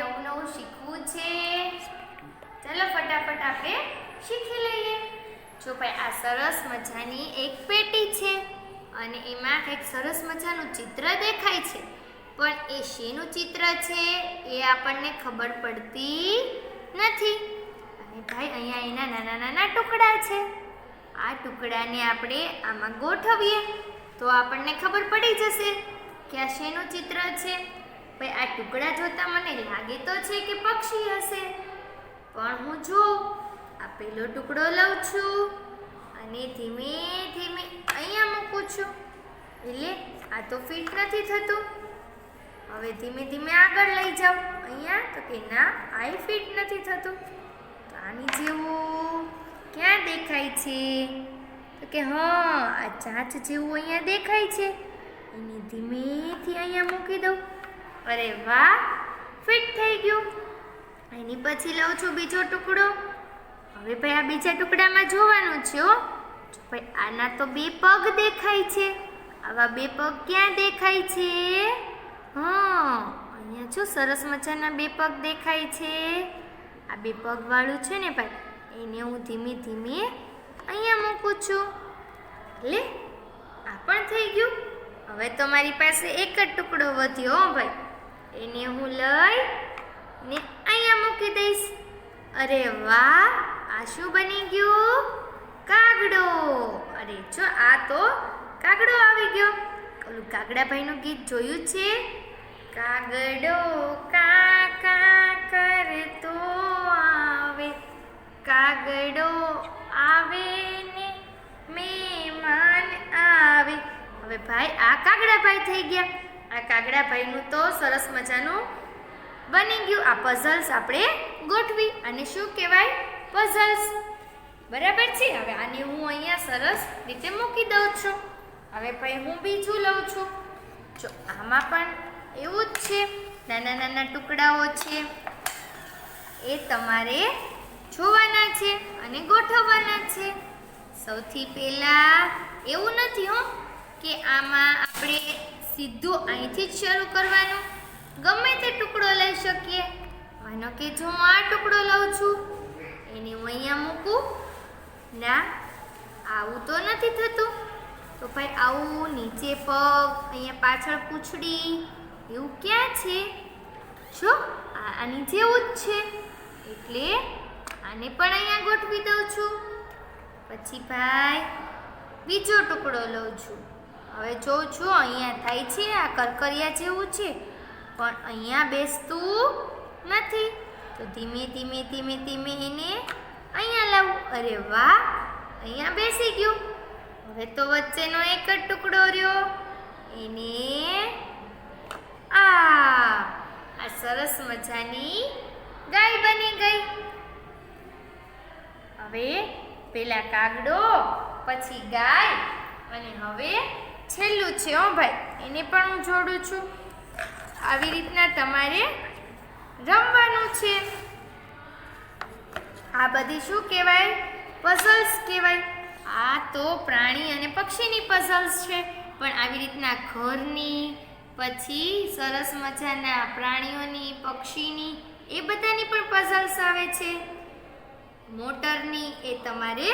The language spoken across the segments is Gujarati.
નવું નવું શીખવું છે. ચલો ફટાફટ આપણે શીખી લઈએ. જો ભાઈ આ સરસ મજાની એક પેટી છે અને એમાં કંઈક સરસ મજાનું ચિત્ર દેખાય છે. પણ એ શેનું ચિત્ર છે એ આપણને ખબર પડતી નથી. અને ભાઈ અહીંયા એના નાના નાના ટુકડા છે. આ ટુકડાને આપણે આમાં ગોઠવીએ તો આપણને ખબર પડી જશે કે આ શેનું ચિત્ર છે. ભાઈ, આ ટુકડા જોતા મને લાગે તો છે કે પક્ષી હશે. પણ હું જોઉં આ પેલો ટુકડો લઉં છું અને ધીમે ધીમે અહીંયા મૂકું છું. એટલે આ તો ફિટ નથી થતું. હવે ધીમે ધીમે આગળ લઈ જાઉં. અહીંયા તો કે ના આ ફિટ નથી થતું. તો આની જેવું ક્યાં દેખાય છે? તો કે હા, આ ચાંચ જેવું અહીંયા દેખાય છે. એને ધીમેથી અહીંયા મૂકી દઉં. અરે વાહ ફિટ થઈ ગયું. એની પછી લઉં છું બીજો ટુકડો. હવે ભાઈ આ બીજા ટુકડામાં જોવાનું છે હો. ભાઈ આના તો બે પગ દેખાય છે. આવા બે પગ ક્યાં દેખાય છે? હા, અહીંયા જો સરસ મજાના બે પગ દેખાય છે. આ બે પગવાળું છે ને ભાઈ, એને હું ધીમે ધીમે અહીંયા મૂકું છું. લે, આ પણ થઈ ગયું. હવે તો મારી પાસે એક જ ટુકડો વધ્યો હો ભાઈ. એને હું લઈ ને અહીંયા મૂકી દઈશ. અરે વાહ, આ શું બની ગયું? કાગડો. અરે જો, આ તો કાગડો આવી ગયો. ઓલું કાગડાભાઈનું ગીત જોયું છે? કાગડો કા કા કરતો આવે. કાગડો આવે ને મહેમાન આવે. હવે ભાઈ, આ કાગડાભાઈ થઈ ગયા. આ કાગડાભાઈનું તો સરસ મજાનું બની ગયું. આ પઝલ્સ આપણે ગોઠવી. અને શું કહેવાય? પઝલ્સ બરાબર છે? હવે આને હું અહીંયા સરસ રીતે મૂકી દઉં છું. હવે ભાઈ હું બીજું લઉં છું. જો, આમાં પણ એવું જ છે. નાના નાના ટુકડાઓ છે. એ તમારે જોવાના છે અને ગોઠવવાના છે. સૌથી પહેલાં એવું નથી હો કે આમાં આપણે સીધું અહીંથી જ શરૂ કરવાનું. ગમે તે ટુકડો લઈ શકીએ. માનો કે જો હું આ ટુકડો લઉં છું, એને હું અહીંયા મૂકું. ના, આવું તો નથી થતું. તો ભાઈ આવું નીચે પગ, અહીંયા પાછળ પૂંછડી, એવું ક્યાં છે? જો આની જેવું જ છે. એટલે આને પણ અહીંયા ગોઠવી દઉં છું. પછી ભાઈ બીજો ટુકડો લઉં છું. હવે જોઉં છું અહીંયા થાય છે, આ કરકરિયા જેવું છે. પણ અહીંયા બેસતું નથી. તો ધીમે ધીમે ધીમે ધીમે એને અહીંયા લાવું. અરે વાહ! અહીંયા બેસી ગયું. હવે તો વચ્ચેનો એક જ ટુકડો રહ્યો. એને આ આ સરસ મજાની ગાય બની ગઈ. હવે પેલા કાગડો, પછી ગાય, અને હવે છેલ્લું છે, હો ભાઈ. એને પણ હું જોડું છું. આવી રીતના તમારે રમવાનું છે. આ બધી શું કહેવાય? પઝલ્સ કહેવાય. આ તો પ્રાણી અને પક્ષીની પઝલ્સ છે. પણ આવી રીતના ઘરની, પછી સરસ મજાના પ્રાણીઓની, પક્ષીની, એ બધાની પણ પઝલ્સ આવે છે. મોટરની એ તમારે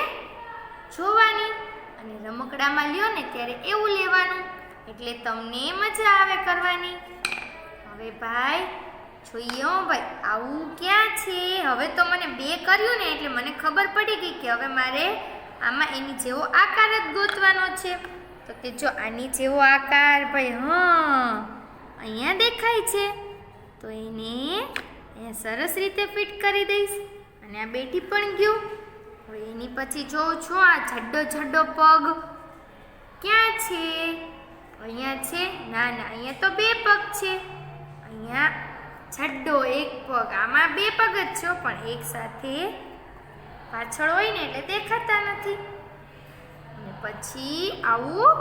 જોવાની. અને રમકડામાં લ્યો ને ત્યારે એવું લેવાનું. એટલે તમને મજા આવે કરવાની. હવે ભાઈ, જોઈએ હો ભાઈ, આવું ક્યાં છે? હવે તો મને બે કર્યું ને, એટલે મને ખબર પડી ગઈ કે હવે મારે આમાં એની જેવો આકાર જ ગોતવાનો છે. તો કે જો આની જેવો આકાર ભાઈ, હા, અહીંયા દેખાય છે. તો એને અહીંયા સરસ રીતે ફિટ કરી દઈશ. અને આ બેઠી પણ ગયું. હવે એની પછી જોઉં છું આ જડ્ડો જડ્ડો પગ. ક્યાં છે? અહીંયા છે? ના ના, અહીંયા તો બે પગ છે. અહીંયા જડ્ડો એક પગ. આમાં બે પગ જ છો પણ એક સાથે પાછળ હોય ને એટલે દેખાતા નથી. અને પછી આવું.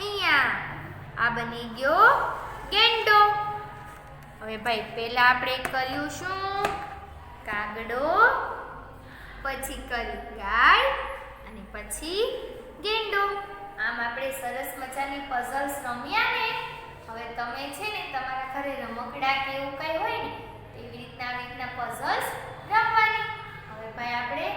અહીંયા આ બની ગયો ગેંડો. હવે ભાઈ, પહેલાં આપણે કર્યું શું? કાગડો, પછી કરી ગાય અને પછી ગેંડો. આમ આપણે સરસ મજાની પઝલ્સ રમ્યા ને? હવે તમે છે ને તમારા ઘરે રમકડા કે એવું કંઈ હોય ને એવી રીતના આવી રીતના પઝલ્સ રમવાની. હવે ભાઈ આપણે